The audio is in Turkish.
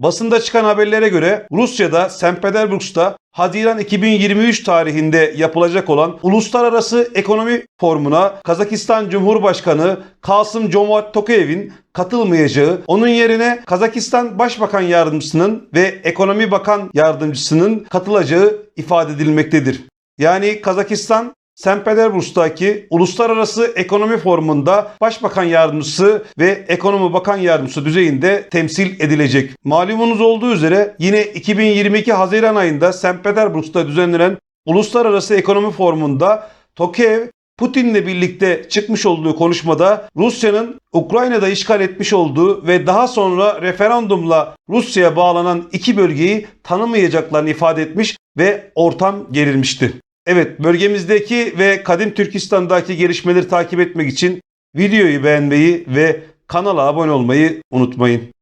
Basında çıkan haberlere göre Rusya'da St. Petersburg'da Haziran 2023 tarihinde yapılacak olan Uluslararası Ekonomi Forumu'na Kazakistan Cumhurbaşkanı Kasım Jomart Tokayev'in katılmayacağı, onun yerine Kazakistan Başbakan Yardımcısının ve Ekonomi Bakan Yardımcısının katılacağı ifade edilmektedir. Yani Kazakistan St. Petersburg'daki Uluslararası Ekonomi Forumu'nda Başbakan Yardımcısı ve Ekonomi Bakan Yardımcısı düzeyinde temsil edilecek. Malumunuz olduğu üzere yine 2022 Haziran ayında St. Petersburg'da düzenlenen Uluslararası Ekonomi Forumu'nda Tokayev Putin'le birlikte çıkmış olduğu konuşmada Rusya'nın Ukrayna'da işgal etmiş olduğu ve daha sonra referandumla Rusya'ya bağlanan iki bölgeyi tanımayacaklarını ifade etmiş ve ortam gerilmişti. Evet bölgemizdeki ve Kadim Türkistan'daki gelişmeleri takip etmek için videoyu beğenmeyi ve kanala abone olmayı unutmayın.